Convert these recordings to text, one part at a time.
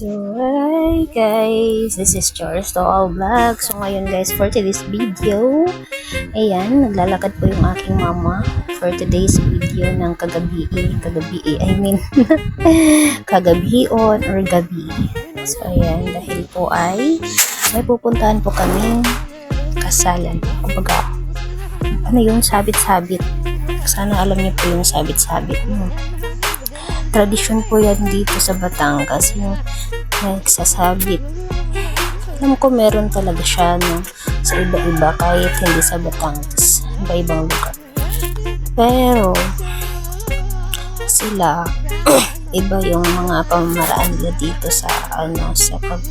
So, hi guys, this is Charles to all vlog. So, ngayon guys, for today's video, ayan, naglalakad po yung aking mama for today's video ng kagabi, kagabi, I mean, kagabion or gabi. So, ayan, dahil po ay may pupuntahan po kaming kasalan. Kumbaga, ano yung sabit-sabit. Sana alam niyo po yung sabit-sabit. No? Tradisyon po yan dito sa Batangas, yung nagsasabit. Alam ko meron talaga siya no, sa iba-iba kahit hindi sa Batangas, iba-ibang lugar. Pero, sila, iba yung mga pamamaraan nila dito sa ano sa pag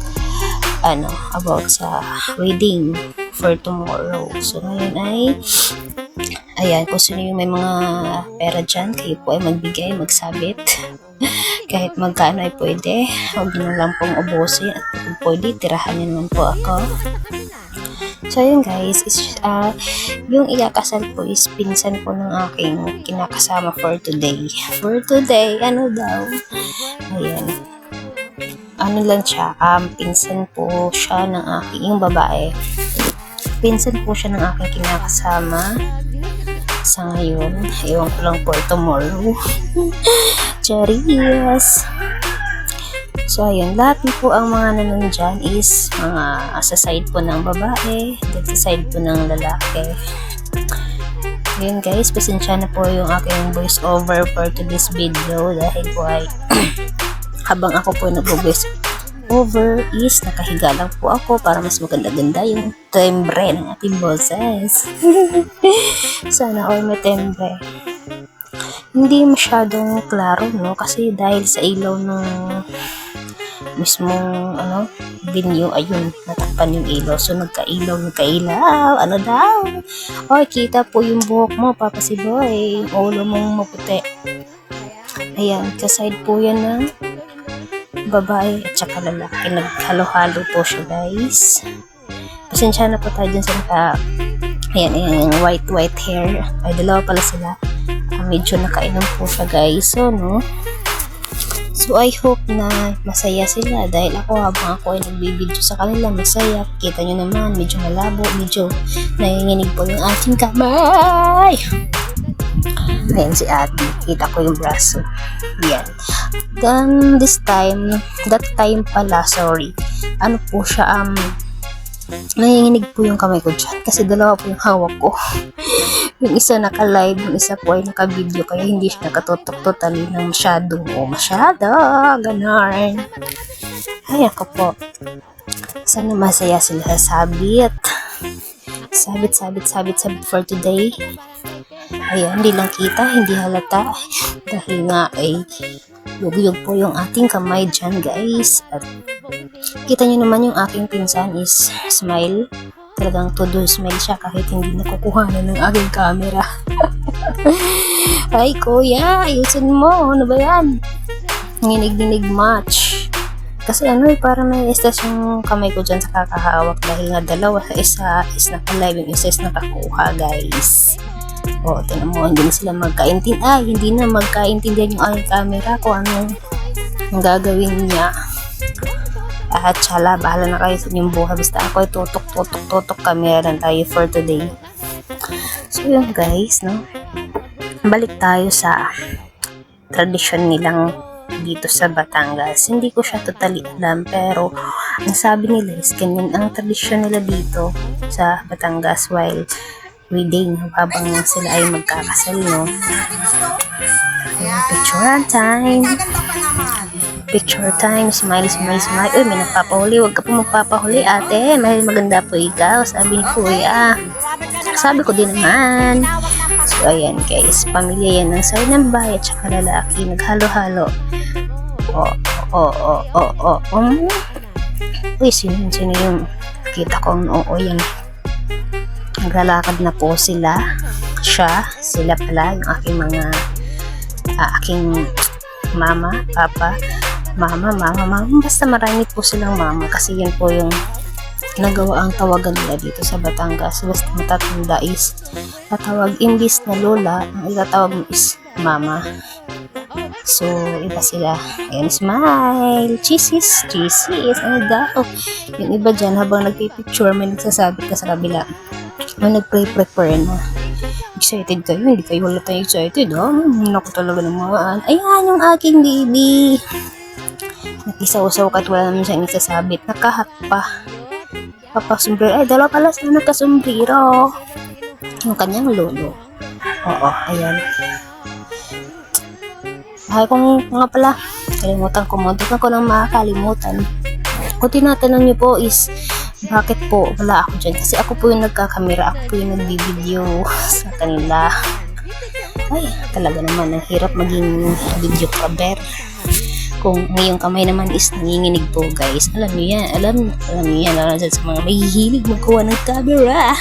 ano about sa wedding for tomorrow. So ngayon ay ayan, kung sino yung may mga pera dyan, kayo po ay magbigay, magsabit. Kahit magkano ay pwede. Huwag nyo lang pong ubusin at kung pwede, tirahan nyo naman po ako. So yun guys, is, uh, yung ikakasal po is pinsan po ng aking kinakasama for today. For today, ano daw? Ayan. Ano lang siya, um, pinsan po siya ng aking, yung babae. Pinsan po siya ng aking kinakasama sa ngayon. Ewan ko lang for tomorrow. Charias. So, ayun. Lahat po ang mga nanon dyan is mga sa side po ng babae, sa side po ng lalaki. Ayun guys, pasensya na po yung aking voice over for today's video dahil po ay habang ako po nag-voice over is nakahiga lang po ako para mas maganda-ganda yung timbre ng ating boses. Sana all may timbre. Hindi masyadong klaro, no? Kasi dahil sa ilaw ng mismong ano, venue, ayun, natakpan yung ilaw. So, nagka-ilaw, nagka-ilaw. Ano daw? Oy, kita po yung buhok mo, Papa si Boy. Yung ulo mong maputi. Ayan, kaside po yan ng babae at saka lalaki. Naghalo-halo po siya, guys. Pasensya na po tayo dyan sa naka, ayan, ayan, yung white-white hair. Ay, dalawa pala sila. Ah, medyo nakainom po siya, guys. So, no? So, I hope na masaya sila dahil ako habang ako ay nagbibideo sa kanila, masaya. Kita nyo naman, medyo malabo, medyo nanginginig po yung ating kamay. Ayan si ate. Kita ko yung braso. Yan. Then, this time, that time pala, sorry. Ano po siya, um, nanginginig po yung kamay ko dyan. Kasi dalawa po yung hawak ko. yung isa naka-live, yung isa po ay naka-video. Kaya hindi siya nakatutok totally ng masyado. O masyado, ganon. Ay, ako po. Sana masaya sila sa sabit. Sabit, sabit, sabit, sabit for today. Ayan, hindi lang kita, hindi halata. Dahil nga ay yug-yug po yung ating kamay dyan, guys. At kita nyo naman yung aking pinsan is smile. Talagang todo smile siya kahit hindi nakukuha na ng aking camera. ay, kuya, ayusin mo. Ano ba yan? Nginig-nginig match. Kasi ano eh, parang nai-stress yung kamay ko dyan sa kakahawak dahil nga dalawa sa isa is naka-live, yung isa is nakakuha, guys. O, tinan mo, hindi na sila magkaintindihan. Ay, hindi na magkaintindihan yung aking camera kung ano ang gagawin niya. At sala, bahala na kayo sa inyong buhay. Basta ako ay tutok, tutok, tutok camera lang tayo for today. So, yun guys, no? Balik tayo sa tradisyon nilang dito sa Batangas. Hindi ko siya totally alam, pero ang sabi nila is ganyan ang tradisyon nila dito sa Batangas while wedding habang sila ay magkakasal, no? Ayan, picture time. Picture time. Smile, smile, smile. Uy, may nagpapahuli. Huwag ka po magpapahuli, ate. May maganda po ikaw. Sabi ni Kuya. Sabi ko din naman. So, ayan guys. Pamilya yan ng sayo ng bahay at saka lalaki. Naghalo-halo. O, o, o, o, o, um. Uy, sino? Sino yung kita ko ang oo yan. Naglalakad na po sila. Siya, sila pala, yung aking mga, ah, aking mama, papa, mama, mama, mama. Basta marami po silang mama kasi yan po yung nagawa ang tawagan nila dito sa Batangas. Basta matatanda is tatawag imbis na lola, ang itatawag mo is mama. So, iba sila. Ayan, smile. Cheeses, cheeses. Ano daw? Yung iba dyan, habang nagpipicture, may nagsasabit ka sa kabila. May nagpre-prepare na. Excited kayo, hindi kayo wala tayo excited, ha? Hmm, Naku talaga naman. Ayan, yung aking baby. Nag-isaw-saw ka at wala naman siyang isasabit. Nakahat pa. Papasumbrero. Ay, dalawa pala sila nagkasumbrero. Yung kanyang lolo. Oo, ayan. Ay, kung nga pala, kalimutan ko mo. Di ko nang makakalimutan. Kung tinatanong niyo po is, bakit po wala ako dyan? Kasi ako po yung nagkakamera. Ako po yung nagbibideo sa kanila. Ay, talaga naman, ang hirap maging video cover. Kung ang iyong kamay naman is nanginginig po, guys. Alam niyo yan. Alam, alam niyo yan. Dyan sa mga may hihilig magkuha ng camera.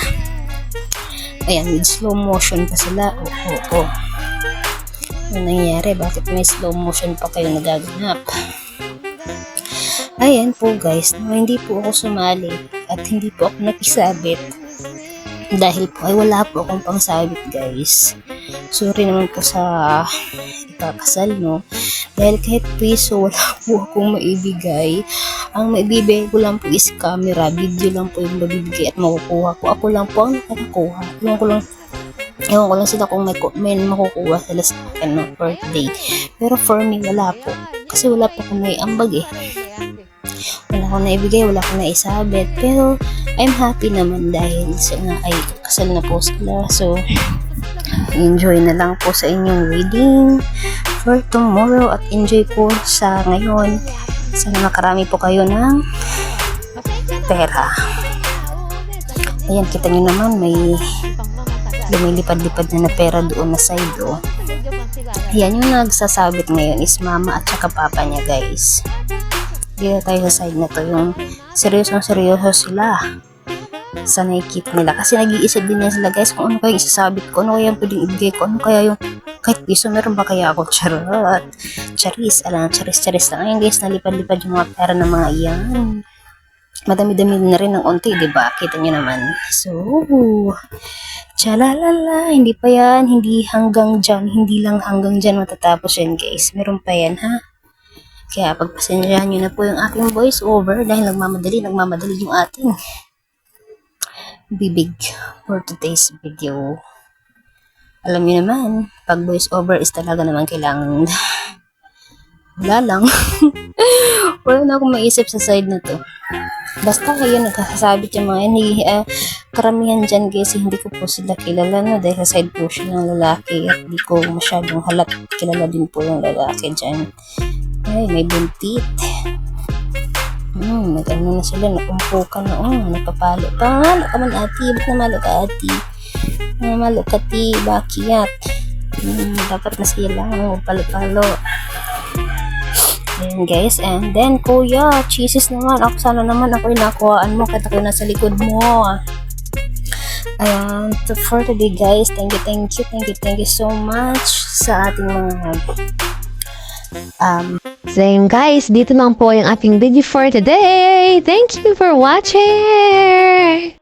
Ayan, with slow motion pa sila. Oo, oo, oo. Ano nangyayari? Bakit may slow motion pa kayo nagaganap? Ayan po guys, no, hindi po ako sumali at hindi po ako nakisabit dahil po ay wala po akong pangsabit guys. Sorry naman po sa ikakasal no. Dahil kahit piso wala po akong maibigay. Ang maibibigay ko lang po is camera, video lang po yung mabibigay at makukuha ko. Ako lang po ang nakakuha. Ewan ko lang Ewan ko lang sila kung may, may makukuha sila sa akin no, birthday. Pero for me, wala po. Kasi wala po akong may ambag eh. Wala akong naibigay, wala akong naisabit. Pero, I'm happy naman dahil sa nga ay kasal na po sila. So, enjoy na lang po sa inyong wedding for tomorrow at enjoy po sa ngayon. Sana makarami po kayo ng pera. Ayan, kita nyo naman, may lumilipad-lipad na na pera doon na side, oh. Yan, yung nagsasabit ngayon is mama at saka papa niya, guys. Dito tayo sa side na to, yung seryosong seryoso sila sa nakikita nila. Kasi nag-iisip din na sila, guys, kung ano kaya isasabit ko, ano kaya yung pwedeng ibigay ko, ano kaya yung kahit piso, meron ba kaya ako? Charot. Charis, alam, charis, charis lang. Ayun, guys, nalipad-lipad yung mga pera ng mga iyan. Madami-dami na rin ng onti, di ba? Kita nyo naman. So, Chalalala, hindi pa yan, hindi hanggang dyan, hindi lang hanggang dyan matatapos yan guys. Meron pa yan ha. Kaya pagpasensyahan nyo na po yung aking voice over dahil nagmamadali, nagmamadali yung ating bibig for today's video. Alam niyo naman, pag voice over is talaga naman kailangan wala lang. wala na akong maisip sa side na to. Basta kayo nagkakasabit yung mga yan. Hindi, ah, karamihan dyan guys, hindi ko po sila kilala na dahil sa side po siya ng lalaki at di ko masyadong halat. Kilala din po yung lalaki dyan. Ay, may buntit. Hmm, nag-ano na sila, nakumpukan na. Oh, napapalo. Pangalo ka man ati, ba't namalo ka ati? Namalo ka ti, bakit? Hmm, dapat masaya lang, palo-palo. Ayan guys, and then kuya, cheeses naman. Ako sana naman ako yung nakuhaan mo kahit ako nasa likod mo. Ayan, to for today guys, thank you, thank you, thank you, thank you so much sa ating mga um, So guys, dito lang po yung ating video for today. Thank you for watching!